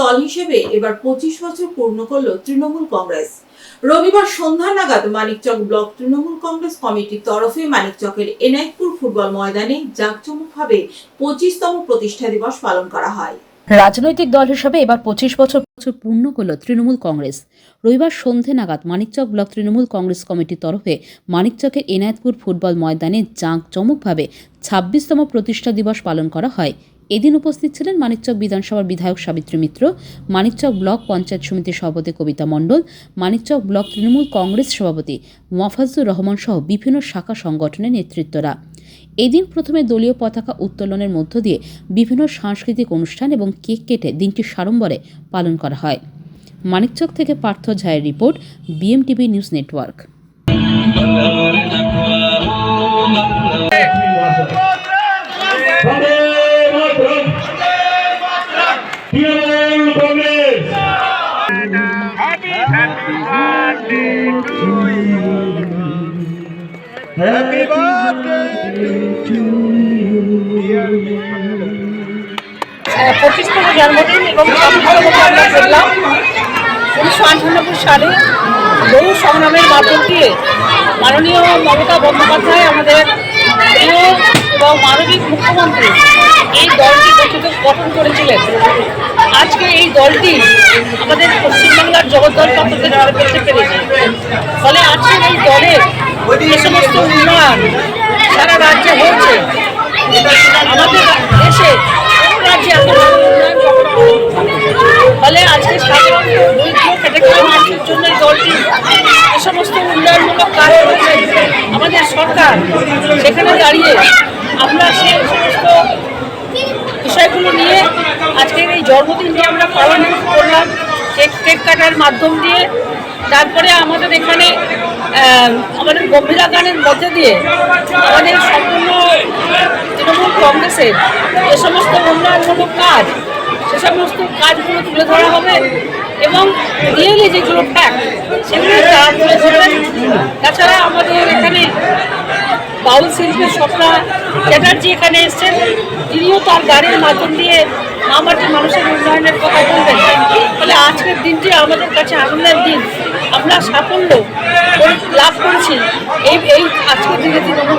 দল হিসেবে এবার পঁচিশ বছর পূর্ণ করল তৃণমূল কংগ্রেস। রবিবার সন্ধ্যা নাগাদ মানিকচক ব্লক তৃণমূল কংগ্রেস কমিটির তরফে মানিকচকের এনায়তপুর ফুটবল ময়দানে জাঁকজমকভাবে পঁচিশতম প্রতিষ্ঠা দিবস পালন করা হয়। রাজনৈতিক দল হিসাবে এবার পঁচিশ বছর বছর পূর্ণ করল তৃণমূল কংগ্রেস। রবিবার সন্ধে নাগাদ মানিকচক ব্লক তৃণমূল কংগ্রেস কমিটির তরফে মানিকচকের এনায়েতপুর ফুটবল ময়দানে জাঁকজমকভাবে ছাব্বিশতম প্রতিষ্ঠা দিবস পালন করা হয়। এদিন উপস্থিত ছিলেন মানিকচক বিধানসভার বিধায়ক সাবিত্রী মিত্র, মানিকচক ব্লক পঞ্চায়েত সমিতির সভাপতি কবিতা মণ্ডল, মানিকচক ব্লক তৃণমূল কংগ্রেস সভাপতি মোয়াফাজুর রহমান সহ বিভিন্ন শাখা সংগঠনের নেতৃত্বরা। এদিন প্রথমে দলীয় পতাকা উত্তোলনের মধ্য দিয়ে বিভিন্ন সাংস্কৃতিক অনুষ্ঠান এবং কেক কেটে দিনটি সাড়ম্বরে পালন করা হয়। মানিকচক থেকে পার্থ ঝায়ের report, BMTV news network. Happy birthday to পঁচিশতম জন্মদিন এবং আমরা করলাম। উনিশশো আটানব্বই সালে বহু সংগ্রামের মাধ্যম দিয়ে মাননীয় মমতা বন্দ্যোপাধ্যায় আমাদের প্রিয় এবং মানবিক মুখ্যমন্ত্রী এই দলটি গঠিত গঠন করেছিলেন। আজকে এই দলটি আমাদের পশ্চিমবাংলার জগদ্দল ফেলতে পেরেছে। ফলে আজকের এই দলের যে সমস্ত উন্নয়ন সারা রাজ্যে হয়েছে আমাদের দেশে রাজ্যে এত ফলে আজকে সাধারণ জন্য দলটি যে সমস্ত উন্নয়নমূলক কাজ করেছে। আমাদের সরকার সেখানে দাঁড়িয়ে আমরা সেই সমস্ত বিষয়গুলো নিয়ে আজকের এই জন্মদিনটি আমরা পালন করলাম। কেক কেক কাটার মাধ্যম দিয়ে, তারপরে আমাদের এখানে আমাদের গম্ভীরা গানের মধ্যে দিয়ে আমাদের সম্পূর্ণ তৃণমূল কংগ্রেসের যে সমস্ত উন্নয়নমূলক কাজ, সে সমস্ত কাজগুলো তুলে ধরা হবে এবং রিয়েলি যেগুলো ফ্যাক্ট সেগুলো তারা তুলে ধরবেন। তাছাড়া আমাদের এখানে বাউল শিল্পের স্বপ্না চ্যাটার্জি এখানে এসছেন, তিনিও তার গানের মাধ্যম দিয়ে মামাটি মানুষের উন্নয়নের কথা বলবেন। ফলে আজকের দিনটি আমাদের কাছে আনন্দের দিন আমরা সাফল্য করে- লাভ করেছি এই এই আজকের দিনে Trinamool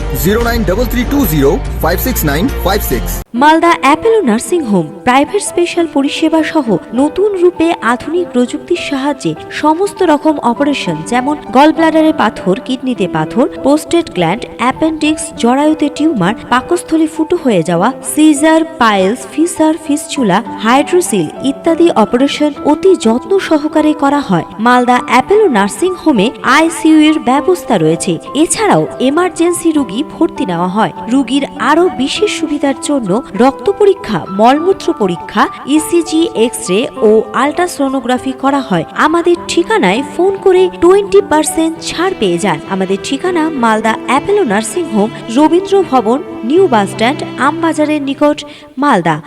zero nine double three two zero five six nine five six Malda Apollo nursing home private special পরিষেবা সহ নতুন রূপে আধুনিক প্রযুক্তির সাহায্যে সমস্ত রকম অপারেশন, যেমন গলব্লাডারে পাথর, কিডনিতে পাথর পোস্টেড গ্ল্যান্ড অ্যাপেন্ডিক্স জরায়ুতে টিউমার, পাকস্থলী ফুটো হয়ে যাওয়া caesar piles fissure fistula hydrocele ইত্যাদি অপারেশন অতি যত্ন সহকারে করা হয়। মালদা অ্যাপেলো নার্সিং হোমে আইসিইউ এর ব্যবস্থা রয়েছে। এছাড়াও এমার্জেন্সি রোগী ভর্তি নেওয়া হয়। রুগীর আরও বিশেষ সুবিধার জন্য রক্ত পরীক্ষা, মলমূত্র পরীক্ষা ইসিজি এক্স রে ও আলট্রাসোনোগ্রাফি করা হয়। আমাদের ঠিকানায় ফোন করে টোয়েন্টি পার্সেন্ট ছাড় পেয়ে যান। আমাদের ঠিকানা Malda Apollo nursing home, Rabindra Bhavan, new bus stand, আমবাজারের নিকট, মালদা।